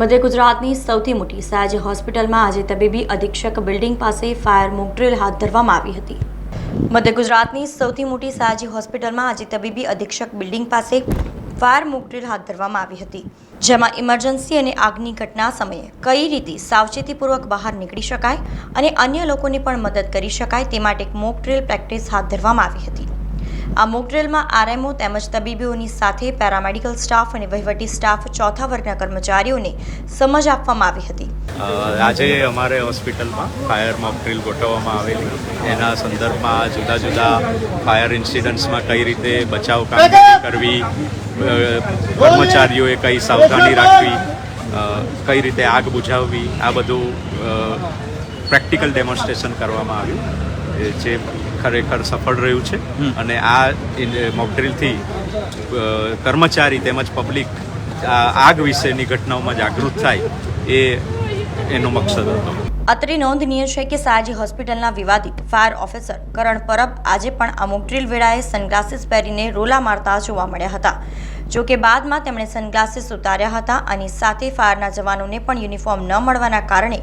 મધ્ય ગુજરાતની સૌથી મોટી સયાજી હોસ્પિટલમાં આજે તબીબી અધિક્ષક બિલ્ડિંગ પાસે ફાયર મોકડ્રીલ હાથ ધરવામાં આવી હતી. મધ્ય ગુજરાતની સૌથી મોટી સયાજી હોસ્પિટલમાં આજે તબીબી અધિક્ષક બિલ્ડિંગ પાસે ફાયર મોકડ્રીલ હાથ ધરવામાં આવી હતી. જેમાં ઇમરજન્સી અને આગની ઘટના સમયે કઈ રીતે સાવચેતીપૂર્વક બહાર નીકળી શકાય અને અન્ય લોકોને પણ મદદ કરી શકાય તે માટે એક મોક ડ્રિલ પ્રેક્ટિસ હાથ ધરવામાં આવી હતી. આ મોક ડ્રીલમાં આરએમઓ તેમજ તબીબીઓની સાથે પેરામેડિકલ સ્ટાફ અને વહીવટી સ્ટાફ, ચોથા વર્ગના કર્મચારીઓને સમજ આપવામાં આવી હતી. આજે અમારે હોસ્પિટલમાં ફાયર મોક ડ્રીલ ગોઠવવામાં આવેલી. એના સંદર્ભમાં જુદા જુદા ફાયર ઇન્સિડન્ટ્સમાં કઈ રીતે બચાવ કામગીરી કરવી કર્મચારીઓએ કઈ સાવધાની રાખવી કઈ રીતે આગ બુઝાવવી, આ બધું પ્રેક્ટિકલ ડેમોન્સ્ટ્રેશન કરવામાં આવ્યું. જે ખરેખર સફળ રહ્યું છે. અને આ મોકડ્રીલથી કર્મચારી તેમજ પબ્લિક આગ વિશેની ઘટનાઓમાં જાગૃત થાય એ એનો મકસદ હતો. અત્રે નોંધનીય છે કે સાજી હોસ્પિટલના વિવાદિત ફાયર ઓફિસર કરણ પરબ આજે પણ આ મોકડ્રિલ વેળાએ સનગ્લાસીસ પહેરીને રોલા મારતા જોવા મળ્યા હતા. જો કે બાદમાં તેમણે સનગ્લાસીસ ઉતાર્યા હતા અને સાથે ફાયરના જવાનોને પણ યુનિફોર્મ ન મળવાના કારણે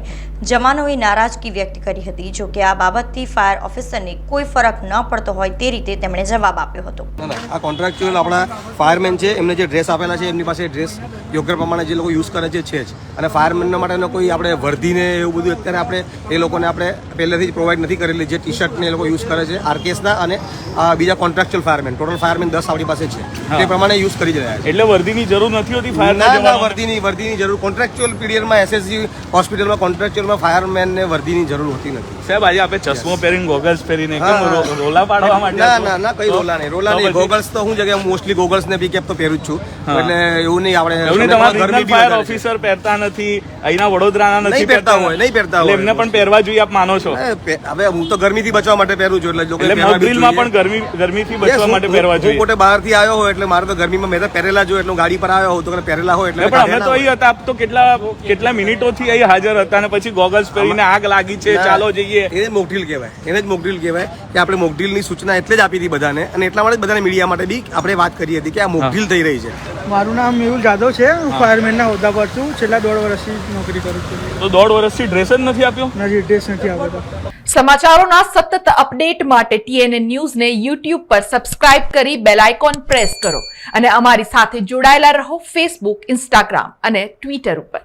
જવાનોએ નારાજગી વ્યક્ત કરી હતી. જો કે આ બાબતથી ફાયર ઓફિસરને કોઈ ફરક ન પડતો હોય તે રીતે તેમણે જવાબ આપ્યો હતો. આ કોન્ટ્રાક્ચ્યુઅલ આપણા ફાયરમેન છે એમને જે ડ્રેસ આપેલા છે એમની પાસે ડ્રેસ યોગ્ય પ્રમાણે જે લોકો યુઝ કરે છે છે જ. અને ફાયરમેનના માટેનો કોઈ આપણે વર્ધીને એવું બધું અત્યારે આપણે એ લોકોને આપણે પહેલેથી જ પ્રોવાઈડ નથી કરેલી. જે ટી શર્ટને એ લોકો યુઝ કરે છે આરકેએસના અને આ બીજા કોન્ટ્રાક્ચ્યુઅલ ફાયરમેન ટોટલ ફાયરમેન દસ આપણી પાસે છે. તે પ્રમાણે યુઝ કરી જ રહ્યા છે. એટલે વર્દીની જરૂર નથી હોતી ફાયર ના ના વર્દીની વર્ધીની જરૂર. કોન્ટ્રાક્ચ્યુઅલ પીરિયડમાં એસએસજી હોસ્પિટલમાં કોન્ટ્રાક્ચ્યુઅલમાં ફાયરમેનને વર્ધીની જરૂર હોતી નથી. સાહેબ આજે આપણે ચશ્મો પહેરીને ગોગલ્સ પહેરીને કેમ રોલા પાડવા માટે ના ના ના કઈ રોલા નહીં. રોલા નહીં. ગોગલ્સ તો હું જગ્યાએ મોસ્ટલી ગોગલ્સ ને બી કેપ તો પહેરું જ છું. એટલે એવું નહીં આપણે એવું નહીં તમારા ગરમી ફાયર officer પહેરતા નથી અહીંના વડોદરાના નથી પહેરતા હોય, નહીં પહેરતા હોય. એમને પણ પહેરવા જોઈએ આપ માનો છો? હવે હું તો ગરમીથી બચવા માટે પહેરું છું એટલે જો મોકડ્રીલમાં પણ ગરમી ગરમીથી બચવા માટે પહેરવા જોઈએ. પોતે બહારથી આવ્યો હોય એટલે મારે તો ગરમીમાં મેં તો પહેરેલા જો એટલે ગાડી પર આવ્યો હતો પહેરેલા હોય એટલે પણ અમે તો. અહીં હતા આપ તો કેટલા કેટલા મિનિટોથી અહીં હાજર હતા અને પછી ગોગલ્સ પહેરીને આગ લાગી છે ચાલો જઈએ. એને જ મોકડ્રીલ કહેવાય. એને જ મોકડ્રીલ કહેવાય કે આપણે મોકડ્રીલની સૂચના એટલે જ આપી હતી બધાને. અને એટલા માટે જ બધાને મીડિયા માટે બી આપણે વાત કરી હતી કે આ મોકડ્રીલ થઈ રહી છે. મારું નામ મેહુલ જાદવ છે. હું ફાયરમેનના હોદ્દા પર છું. છેલ્લા દોઢ વર્ષથી નોકરી કરું છું. તો દોઢ વર્ષથી ડ્રેસ જ નથી આપ્યો? નથી ડ્રેસ નથી આવતો સમાચારોના સતત અપડેટ માટે ટીએનએ ન્યૂઝને યુટ્યુબ પર સબસ્ક્રાઇબ કરી બેલ આઇકોન પ્રેસ કરો. અને અમારી સાથે જોડાયેલા રહો ફેસબુક ઇન્સ્ટાગ્રામ અને ટ્વિટર ઉપર.